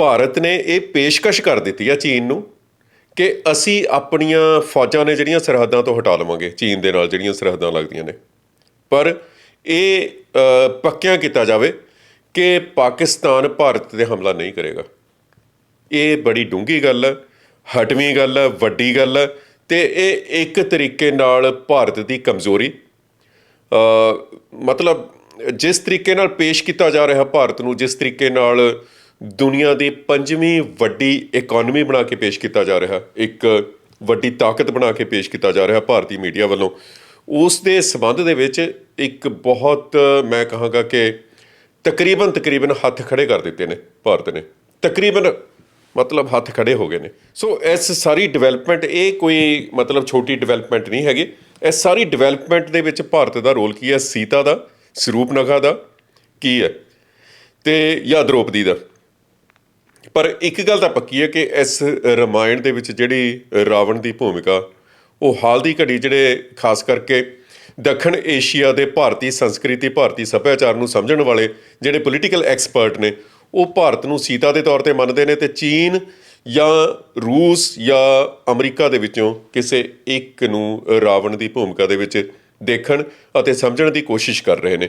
ਭਾਰਤ ਨੇ ਇਹ ਪੇਸ਼ਕਸ਼ ਕਰ ਦਿੱਤੀ ਆ ਚੀਨ ਨੂੰ ਕਿ ਅਸੀਂ ਆਪਣੀਆਂ ਫੌਜਾਂ ਨੇ ਜਿਹੜੀਆਂ ਸਰਹੱਦਾਂ ਤੋਂ ਹਟਾ ਲਵਾਂਗੇ, ਚੀਨ ਦੇ ਨਾਲ ਜਿਹੜੀਆਂ ਸਰਹੱਦਾਂ ਲੱਗਦੀਆਂ ਨੇ। ਪਰ ਇਹ ਪੱਕਿਆਂ ਕੀਤਾ ਜਾਵੇ ਕਿ ਪਾਕਿਸਤਾਨ ਭਾਰਤ ਤੇ ਹਮਲਾ ਨਹੀਂ ਕਰੇਗਾ। ਇਹ ਬੜੀ ਡੂੰਘੀ ਗੱਲ ਹੈ ਹਟਵੀਂ ਗੱਲ ਹੈ ਵੱਡੀ ਗੱਲ ਹੈ ਤੇ ਇਹ ਇੱਕ ਤਰੀਕੇ ਨਾਲ ਭਾਰਤ ਦੀ ਕਮਜ਼ੋਰੀ। ਮਤਲਬ ਜਿਸ ਤਰੀਕੇ ਨਾਲ ਪੇਸ਼ ਕੀਤਾ ਜਾ ਰਿਹਾ ਭਾਰਤ ਨੂੰ, ਜਿਸ ਤਰੀਕੇ ਨਾਲ ਦੁਨੀਆ ਦੀ ਪੰਜਵੀਂ ਵੱਡੀ ਇਕਨੋਮੀ ਬਣਾ ਕੇ ਪੇਸ਼ ਕੀਤਾ ਜਾ ਰਿਹਾ, ਇੱਕ ਵੱਡੀ ਤਾਕਤ ਬਣਾ ਕੇ ਪੇਸ਼ ਕੀਤਾ ਜਾ ਰਿਹਾ ਭਾਰਤੀ ਮੀਡੀਆ ਵੱਲੋਂ। ਉਸ ਦੇ ਸਬੰਧ ਦੇ ਵਿੱਚ ਇੱਕ ਬਹੁਤ, ਮੈਂ ਕਹਾਂਗਾ ਕਿ ਤਕਰੀਬਨ ਤਕਰੀਬਨ ਹੱਥ ਖੜੇ ਕਰ ਦਿੱਤੇ ਨੇ ਭਾਰਤ ਨੇ। ਤਕਰੀਬਨ ਮਤਲਬ ਹੱਥ ਖੜੇ ਹੋ ਗਏ ਨੇ। ਸੋ ਇਸ ਸਾਰੀ ਡਿਵੈਲਪਮੈਂਟ ਇਹ ਕੋਈ ਮਤਲਬ ਛੋਟੀ ਡਿਵੈਲਪਮੈਂਟ ਨਹੀਂ ਹੈਗੀ। ਇਸ ਸਾਰੀ ਡਿਵੈਲਪਮੈਂਟ ਦੇ ਵਿੱਚ ਭਾਰਤ ਦਾ ਰੋਲ ਕੀ ਹੈ? ਸੀਤਾ ਦਾ ਸਰੂਪਨਖਾ ਦਾ, ਕੀ ਹੈ? ਤੇ ਜਾਂ ਦ੍ਰੋਪਦੀ ਦਾ। ਪਰ ਇੱਕ ਗੱਲ ਤਾਂ ਪੱਕੀ ਹੈ ਕਿ ਇਸ ਰਮਾਇਣ ਦੇ ਵਿੱਚ ਜਿਹੜੀ ਰਾਵਣ ਦੀ ਭੂਮਿਕਾ, ਉਹ ਹਾਲ ਦੀ ਘੜੀ ਜਿਹੜੇ ਖਾਸ ਕਰਕੇ ਦੱਖਣ ਏਸ਼ੀਆ ਦੇ ਭਾਰਤੀ ਸੰਸਕ੍ਰਿਤੀ, ਭਾਰਤੀ ਸੱਭਿਆਚਾਰ ਨੂੰ ਸਮਝਣ ਵਾਲੇ ਜਿਹੜੇ ਪੋਲੀਟੀਕਲ ਐਕਸਪਰਟ ਨੇ, ਉਹ ਭਾਰਤ ਨੂੰ ਸੀਤਾ ਦੇ ਤੌਰ ਤੇ ਮੰਨਦੇ ਨੇ ਤੇ ਚੀਨ ਜਾਂ ਰੂਸ ਜਾਂ ਅਮਰੀਕਾ ਦੇ ਵਿੱਚੋਂ ਕਿਸੇ ਇੱਕ ਨੂੰ ਰਾਵਣ ਦੀ ਭੂਮਿਕਾ ਦੇ ਵਿੱਚ ਦੇਖਣ ਅਤੇ ਸਮਝਣ ਦੀ ਕੋਸ਼ਿਸ਼ ਕਰ ਰਹੇ ਨੇ।